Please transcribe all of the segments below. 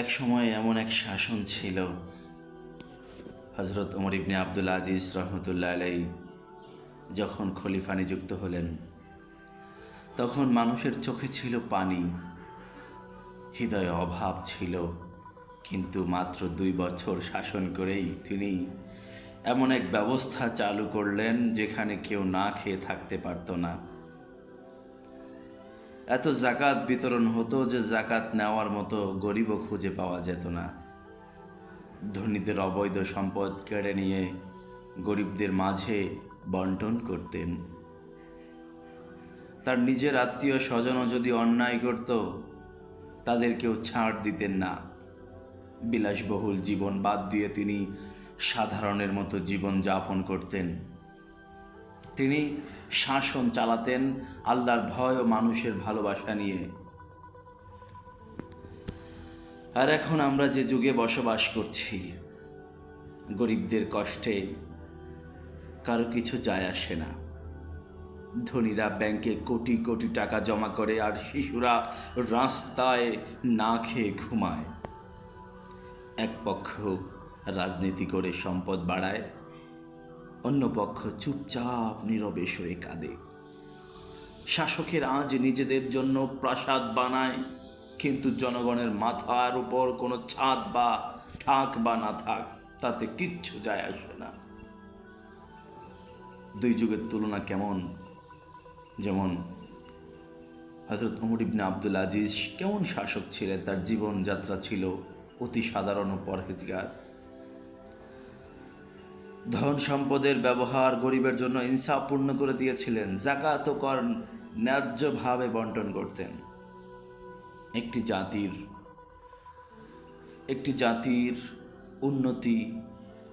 এক সময় এমন এক শাসন ছিল। হজরত ওমর ইবনে আব্দুল আজিজ রহমতুল্লাহ আলাই যখন খলিফা নিযুক্ত হলেন, তখন মানুষের চোখে ছিল পানি, হৃদয়ে অভাব ছিল, কিন্তু মাত্র দুই বছর শাসন করেই তিনি এমন এক ব্যবস্থা চালু করলেন যেখানে কেউ না খেয়ে থাকতে পারতো না। এত জাকাত বিতরণ হতো যে জাকাত নেওয়ার মতো গরিবও খুঁজে পাওয়া যেত না। ধনীদের অবৈধ সম্পদ কেড়ে নিয়ে গরিবদের মাঝে বন্টন করতেন। তার নিজের আত্মীয় স্বজনও যদি অন্যায় করত, তাদেরকেও ছাড় দিতেন না। বিলাসবহুল জীবন বাদ দিয়ে তিনি সাধারণের মতো জীবন যাপন করতেন। তিনি শাসন চালাতেন আল্লাহর ভয় ও মানুষের ভালোবাসা নিয়ে। আর এখন আমরা যে যুগে বসবাস করছি, গরিবদের কষ্টে কারও কিছু যায় আসে না। ধনীরা ব্যাংকে কোটি কোটি টাকা জমা করে আর শিশুরা রাস্তায় না খেয়ে ঘুমায়। এক পক্ষ রাজনীতি করে সম্পদ বাড়ায় অন্য পক্ষ চুপচাপ নীরবে শুয়ে কাঁদে। শাসকের আজ নিজেদের জন্য প্রাসাদ বানায়, কিন্তু জনগণের মাথার উপর কোনো ছাদ বা থাক বা না থাক, তাতে কিচ্ছু যায় আসে না। দুই যুগের তুলনা কেমন? যেমন হজরত উমর ইবনে আব্দুল আজিজ কেমন শাসক ছিলেন, তার জীবনযাত্রা ছিল অতি সাধারণ ও পরহেজগার। ধন সম্পদের ব্যবহার গরিবের জন্য ইনসাফপূর্ণ করে দিয়েছিলেন। জাকাত ও কর ন্যায্যভাবে বন্টন করতেন। একটি জাতির একটি জাতির উন্নতি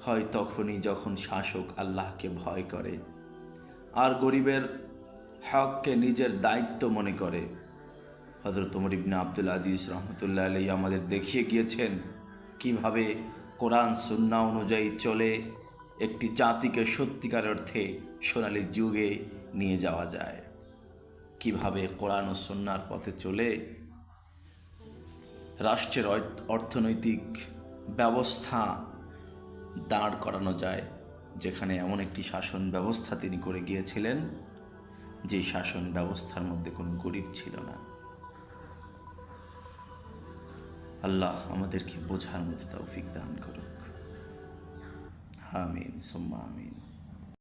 হয় তখনই যখন শাসক আল্লাহকে ভয় করে আর গরিবের হককে নিজের দায়িত্ব মনে করে। হজরত ওমর ইবনে আব্দুল আজিজ রহমতুল্লাহ আলী আমাদের দেখিয়ে গিয়েছেন কীভাবে কোরআন সুন্না অনুযায়ী চলে। একটি জাতিকে সত্যিকার অর্থে সোনালী যুগে নিয়ে যাওয়া যায়। কীভাবে কোরআন ও সন্ন্যার পথে চলে? রাষ্ট্রের অর্থনৈতিক ব্যবস্থা দাঁড় করানো যায়, যেখানে এমন একটি শাসন ব্যবস্থা তিনি করে গিয়েছিলেন, যে শাসন ব্যবস্থার মধ্যে কোনো গরিব ছিল না। আল্লাহ আমাদেরকে বোঝার মতো তৌফিক দান করুক আমিন সুম্মা আমিন।